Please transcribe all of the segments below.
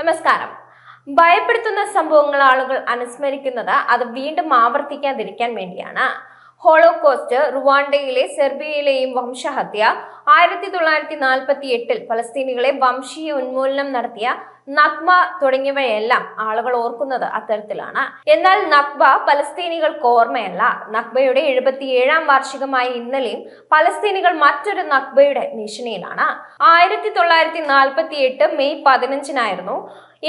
നമസ്കാരം. ഭയപ്പെടുത്തുന്ന സംഭവങ്ങൾ ആളുകൾ അനുസ്മരിക്കുന്നത് അത് വീണ്ടും ആവർത്തിക്കാതിരിക്കാൻ വേണ്ടിയാണ്. ഹോളോകോസ്റ്റ് റുവാണ്ടയിലെ സെർബിയയിലെയും വംശഹത്യ. ആയിരത്തി തൊള്ളായിരത്തി നാൽപ്പത്തി എട്ടിൽ ഫലസ്തീനികളെ വംശീയ ഉന്മൂലനം നടത്തിയ നഗ്മ തുടങ്ങിയവയെല്ലാം ആളുകൾ ഓർക്കുന്നത് അത്തരത്തിലാണ്. എന്നാൽ നക്ബ പലസ്തീനികൾക്ക് ഓർമ്മയല്ല. നക്ബയുടെ എഴുപത്തിയേഴാം വാർഷികമായ ഇന്നലെയും പലസ്തീനികൾ മറ്റൊരു നക്ബയുടെ ഭീഷണിയിലാണ്. ആയിരത്തി തൊള്ളായിരത്തി നാൽപ്പത്തി എട്ട് മെയ് പതിനഞ്ചിനായിരുന്നു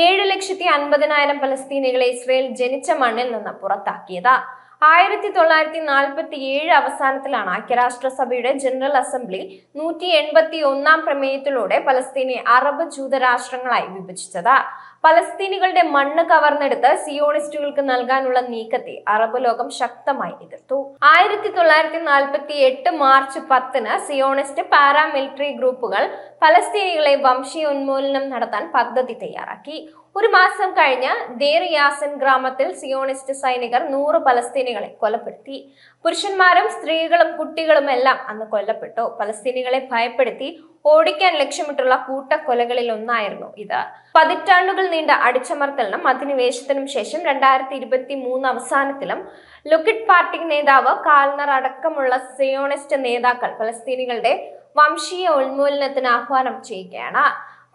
ഏഴ് ലക്ഷത്തി അൻപതിനായിരം പലസ്തീനികളെ ഇസ്രയേൽ ജനിച്ച മണ്ണിൽ നിന്ന് പുറത്താക്കിയത്. ആയിരത്തി തൊള്ളായിരത്തി നാൽപ്പത്തി ഏഴ് അവസാനത്തിലാണ് ഐക്യരാഷ്ട്രസഭയുടെ ജനറൽ അസംബ്ലി നൂറ്റി എൺപത്തി ഒന്നാം പ്രമേയത്തിലൂടെ പലസ്തീനെ അറബ് ജൂത രാഷ്ട്രങ്ങളായി വിഭജിച്ചത്. പലസ്തീനികളുടെ മണ്ണ് കവർന്നെടുത്ത് സിയോണിസ്റ്റുകൾക്ക് നൽകാനുള്ള നീക്കത്തെ അറബ് ലോകം ശക്തമായി എതിർത്തു. ആയിരത്തി തൊള്ളായിരത്തി നാൽപ്പത്തി എട്ട് മാർച്ച് പത്തിന് സിയോണിസ്റ്റ് പാരാമിലിറ്ററി ഗ്രൂപ്പുകൾ പലസ്തീനികളെ വംശീയ ഉന്മൂലനം നടത്താൻ പദ്ധതി തയ്യാറാക്കി. ഒരു മാസം കഴിഞ്ഞ് ദേർ യാസൻ ഗ്രാമത്തിൽ സിയോണിസ്റ്റ് സൈനികർ നൂറ് പലസ്തീനികളെ കൊലപ്പെടുത്തി. പുരുഷന്മാരും സ്ത്രീകളും കുട്ടികളും എല്ലാം അന്ന് കൊല്ലപ്പെട്ടു. പലസ്തീനികളെ ഭയപ്പെടുത്തി ഓടിക്കാൻ ലക്ഷ്യമിട്ടുള്ള കൂട്ടക്കൊലകളിൽ ഒന്നായിരുന്നു ഇത്. പതിറ്റാണ്ടുകൾ നീണ്ട അടിച്ചമർത്തലിനും അധിനിവേശത്തിനും ശേഷം രണ്ടായിരത്തി ഇരുപത്തി മൂന്ന് അവസാനത്തിലും ലുക്കിഡ് പാർട്ടി നേതാവ് കാൽനർ അടക്കമുള്ള സിയോണിസ്റ്റ് നേതാക്കൾ ഫലസ്തീനികളുടെ വംശീയ ഉന്മൂലനത്തിന് ആഹ്വാനം ചെയ്യുകയാണ്.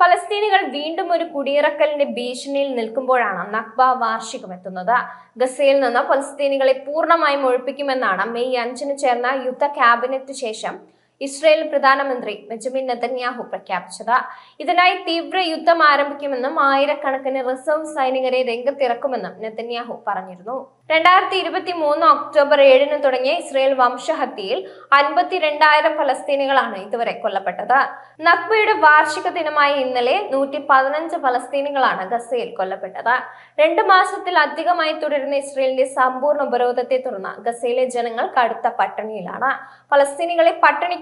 ഫലസ്തീനികൾ വീണ്ടും ഒരു കുടിയിറക്കലിന്റെ ഭീഷണിയിൽ നിൽക്കുമ്പോഴാണ് നഖ്ബ വാർഷികം എത്തുന്നത്. ഗസയിൽ നിന്ന് ഫലസ്തീനികളെ പൂർണമായും ഒഴിപ്പിക്കുമെന്നാണ് മെയ് അഞ്ചിന് ചേർന്ന യുദ്ധ ക്യാബിനറ്റ് ശേഷം ഇസ്രയേൽ പ്രധാനമന്ത്രി ബെഞ്ചമിൻ നെതന്യാഹു പ്രഖ്യാപിച്ചത്. ഇതിനായി തീവ്ര യുദ്ധം ആരംഭിക്കുമെന്നും ആയിരക്കണക്കിന് റിസർവ് സൈനികരെ രംഗത്തിറക്കുമെന്നും നെതന്യാഹു പറഞ്ഞിരുന്നു. രണ്ടായിരത്തി ഇരുപത്തി മൂന്ന് ഒക്ടോബർ ഏഴിന് തുടങ്ങിയ ഇസ്രയേൽ വംശഹത്യയിൽ അൻപത്തിരണ്ടായിരം ഫലസ്തീനികളാണ് ഇതുവരെ കൊല്ലപ്പെട്ടത്. നക്ബയുടെ വാർഷിക ദിനമായ ഇന്നലെ നൂറ്റി പതിനഞ്ച് ഫലസ്തീനികളാണ് ഗസയിൽ കൊല്ലപ്പെട്ടത്. മാസത്തിൽ അധികമായി തുടരുന്ന ഇസ്രയേലിന്റെ സമ്പൂർണ ഉപരോധത്തെ തുടർന്ന് ഗസയിലെ ജനങ്ങൾ കടുത്ത പട്ടിണിയിലാണ്. ഫലസ്തീനികളെ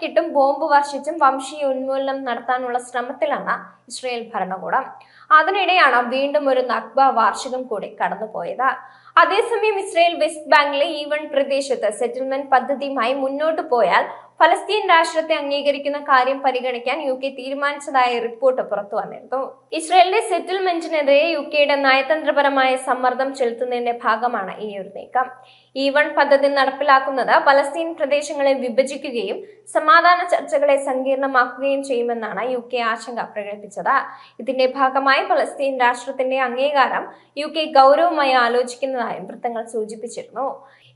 പട്ടിണിക്കിട്ടും ബോംബ് വർഷിച്ചും വംശീയ ഉന്മൂലനം നടത്താനുള്ള ശ്രമത്തിലാണ് ഇസ്രയേൽ ഭരണകൂടം. അതിനിടെയാണ് വീണ്ടും ഒരു നക്ബ വാർഷികം കൂടി കടന്നുപോയത്. അതേസമയം ഇസ്രയേൽ വെസ്റ്റ് ബാങ്കിലെ ഈവൺ പ്രദേശത്ത് സെറ്റിൽമെന്റ് പദ്ധതിയുമായി മുന്നോട്ട് പോയാൽ ഫലസ്തീൻ രാഷ്ട്രത്തെ അംഗീകരിക്കുന്ന കാര്യം പരിഗണിക്കാൻ യു കെ തീരുമാനിച്ചതായ റിപ്പോർട്ട് പുറത്തു വന്നിരുന്നു. ഇസ്രയേലിന്റെ സെറ്റിൽമെന്റിനെതിരെ യു കെയുടെ നയതന്ത്രപരമായ സമ്മർദ്ദം ചെലുത്തുന്നതിന്റെ ഭാഗമാണ് ഈ ഒരു നീക്കം. ഈ വൺ പദ്ധതി നടപ്പിലാക്കുന്നത് ഫലസ്തീൻ പ്രദേശങ്ങളെ വിഭജിക്കുകയും സമാധാന ചർച്ചകളെ സങ്കീർണമാക്കുകയും ചെയ്യുമെന്നാണ് യു കെ ആശങ്ക പ്രകടിപ്പിച്ചത്. ഇതിന്റെ ഭാഗമായി ഫലസ്തീൻ രാഷ്ട്രത്തിന്റെ അംഗീകാരം യു കെ ഗൗരവമായി ആലോചിക്കുന്നതായും വൃത്തങ്ങൾ സൂചിപ്പിച്ചിരുന്നു.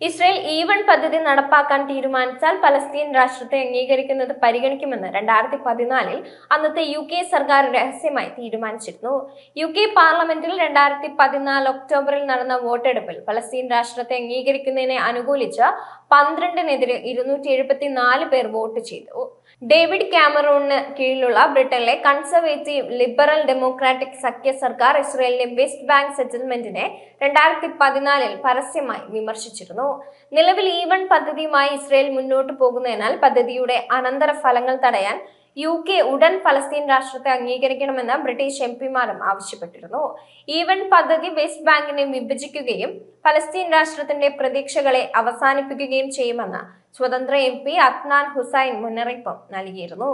ഇസ്രയേൽ ഈവൺ വൺ പദ്ധതി നടപ്പാക്കാൻ തീരുമാനിച്ചാൽ പലസ്തീൻ രാഷ്ട്രത്തെ അംഗീകരിക്കുന്നത് പരിഗണിക്കുമെന്ന് രണ്ടായിരത്തി പതിനാലിൽ അന്നത്തെ യു കെ സർക്കാർ രഹസ്യമായി തീരുമാനിച്ചിരുന്നു. യു കെ പാർലമെന്റിൽ രണ്ടായിരത്തി പതിനാല് ഒക്ടോബറിൽ നടന്ന വോട്ടെടുപ്പിൽ പലസ്തീൻ രാഷ്ട്രത്തെ അംഗീകരിക്കുന്നതിനെ അനുകൂലിച്ച് പന്ത്രണ്ടിനെതിരെ ഇരുന്നൂറ്റി എഴുപത്തിനാല് പേർ വോട്ട് ചെയ്തു. ഡേവിഡ് ക്യാമറൂണിന് കീഴിലുള്ള ബ്രിട്ടനിലെ കൺസർവേറ്റീവ് ലിബറൽ ഡെമോക്രാറ്റിക് സഖ്യ സർക്കാർ ഇസ്രയേലിലെ വെസ്റ്റ് ബാങ്ക് സെറ്റിൽമെന്റിനെ രണ്ടായിരത്തി പതിനാലിൽ പരസ്യമായി വിമർശിച്ചിരുന്നു. നിലവിൽ ഈവൺ പദ്ധതിയുമായി ഇസ്രയേൽ മുന്നോട്ട് പോകുന്നതിനാൽ പദ്ധതിയുടെ അനന്തര ഫലങ്ങൾ തടയാൻ യു കെ ഉടൻ ഫലസ്തീൻ രാഷ്ട്രത്തെ അംഗീകരിക്കണമെന്ന് ബ്രിട്ടീഷ് എം പിമാരും ആവശ്യപ്പെട്ടിരുന്നു. ഈവൻ പദ്ധതി വെസ്റ്റ് ബാങ്കിനെ വിഭജിക്കുകയും ഫലസ്തീൻ രാഷ്ട്രത്തിന്റെ പ്രതീക്ഷകളെ അവസാനിപ്പിക്കുകയും ചെയ്യുമെന്ന് സ്വതന്ത്ര എം പി അദ്നാൻ ഹുസൈൻ മുന്നറിയിപ്പ് നൽകിയിരുന്നു.